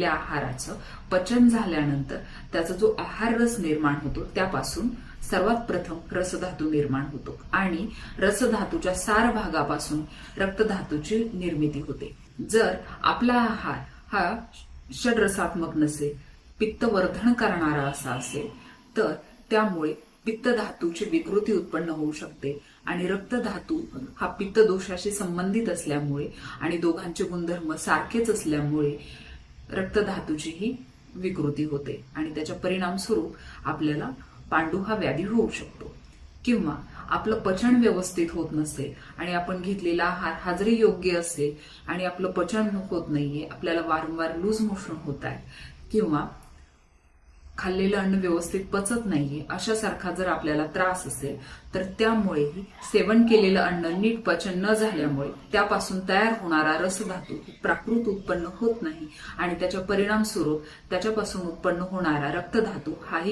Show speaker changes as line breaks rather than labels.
या आहाराचं पचन झाल्यानंतर त्याचा जो आहार रस निर्माण होतो त्यापासून सर्वात प्रथम रसधातू निर्माण होतो आणि रसधातूच्या सार भागापासून रक्तधातूची निर्मिती होते. जर आपला आहार हा षडरसात्मक नसेल पित्तवर्धन करणारा असा असेल तर त्यामुळे पित्त धातूची विकृती उत्पन्न होऊ शकते आणि रक्तधातू हा पित्त दोषाशी संबंधित असल्यामुळे आणि दोघांचे गुणधर्म सारखेच असल्यामुळे रक्तधातूची ही विकृती होते आणि त्याच्या परिणामस्वरूप आपल्याला पांडू हा व्याधी होऊ शकतो. किंवा आपलं पचन व्यवस्थित होत नसेल आणि आपण घेतलेला आहार हा जरी योग्य असेल आणि आपलं पचन होत नाहीये आपल्याला वारंवार लूज मोशन होत आहे किंवा खाल्लेलं अन्न व्यवस्थित पचत नाहीये अशासारखा जर आपल्याला त्रास असेल तर त्यामुळेही सेवन केलेलं अन्न नीट पचन न झाल्यामुळे त्यापासून तयार होणारा रसधातू प्राकृत उत्पन्न होत नाही आणि त्याच्या परिणाम स्वरूप त्याच्यापासून उत्पन्न होणारा रक्तधातू हाही